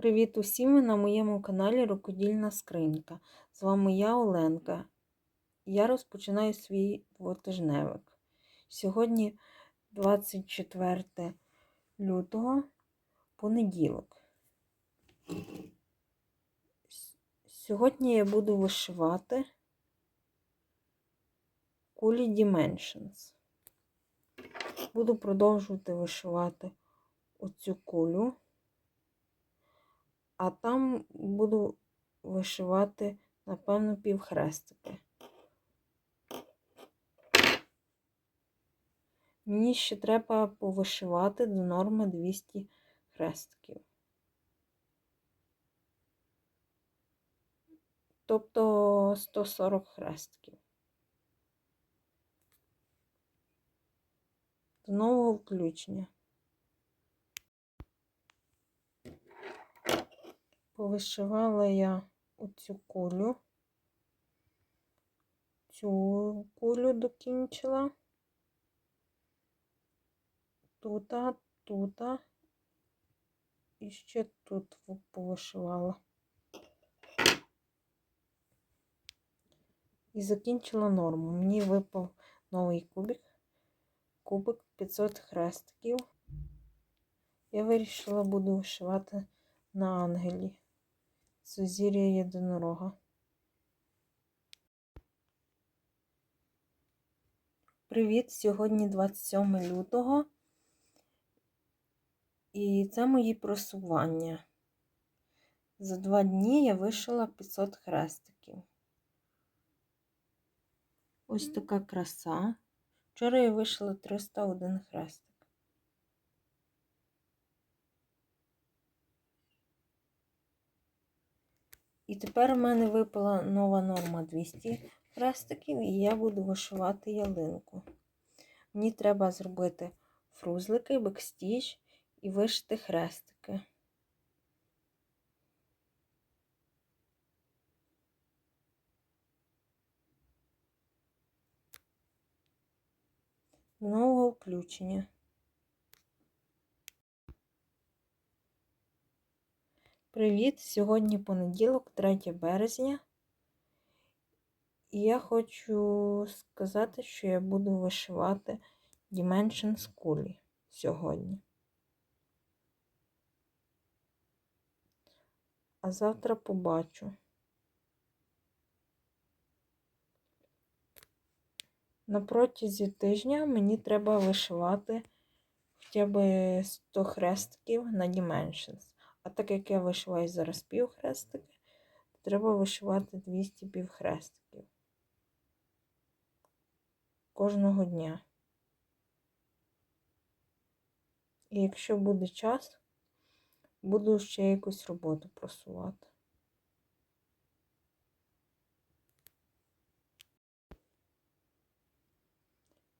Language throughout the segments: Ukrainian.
Привіт усім на моєму каналі Рукодільна Скринька. З вами я, Оленка. Я розпочинаю свій двотижневик. Сьогодні 24 лютого, понеділок. Сьогодні я буду вишивати кулі Dimensions. Буду продовжувати вишивати оцю кулю а там буду вишивати, напевно, півхрестики. Мені ще треба повишивати до норми 200 хрестиків. Тобто 140 хрестиків. До нового включення. Повишивала я оцю кулю, цю кулю докінчила, тута, тута і ще тут повишивала. І закінчила норму. Мені випав новий кубик, кубик 500 хрестиків. Я вирішила буду вишивати на ангелі. Сузір'я єдинорога. Привіт! Сьогодні 27 лютого. І це мої просування. За два дні я вишила 500 хрестиків. Ось така краса. Вчора я вишила 301 хрестик. І тепер в мене випала нова норма 200 хрестиків, і я буду вишивати ялинку. Мені треба зробити фрузлики, бекстіч і вишити хрестики. Нового включення. Привіт! Сьогодні понеділок, 3 березня. І я хочу сказати, що я буду вишивати Dimensions кулі сьогодні. А завтра побачу. На протязі тижня мені треба вишивати хоча б 100 хрестків на Dimensions. А так як я вишиваю зараз півхрестики, то треба вишивати 200 півхрестиків кожного дня. І якщо буде час, буду ще якусь роботу просувати.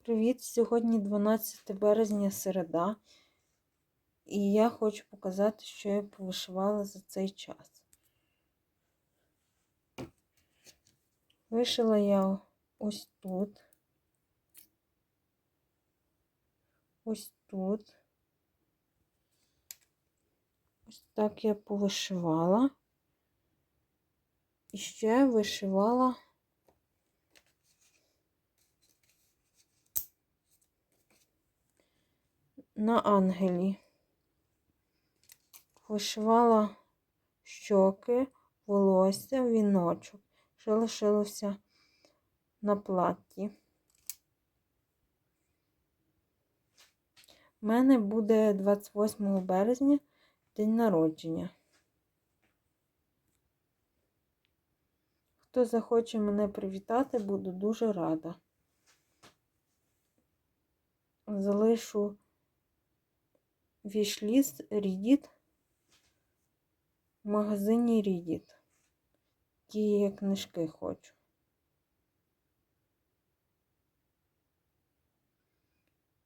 Привіт! Сьогодні 12 березня середа. І я хочу показати, що я повишивала за цей час. Вишила я ось тут, ось тут. Ось так я повишивала. І ще вишивала на ангелі вишивала щоки, волосся, віночок, що лишилося на платі. У мене буде 28 березня день народження. Хто захоче мене привітати, буду дуже рада. Залишу вішліст Рідіт в магазині Рідіт. Ті книжки хочу.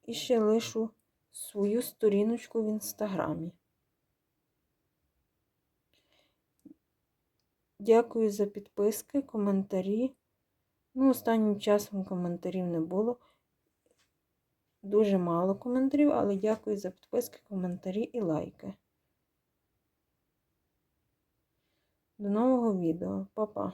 І ще лишу свою сторіночку в інстаграмі. Дякую за підписки, коментарі. Ну, останнім часом коментарів не було. Дуже мало коментарів, але дякую за підписки, коментарі і лайки. До нового відео. Па-па!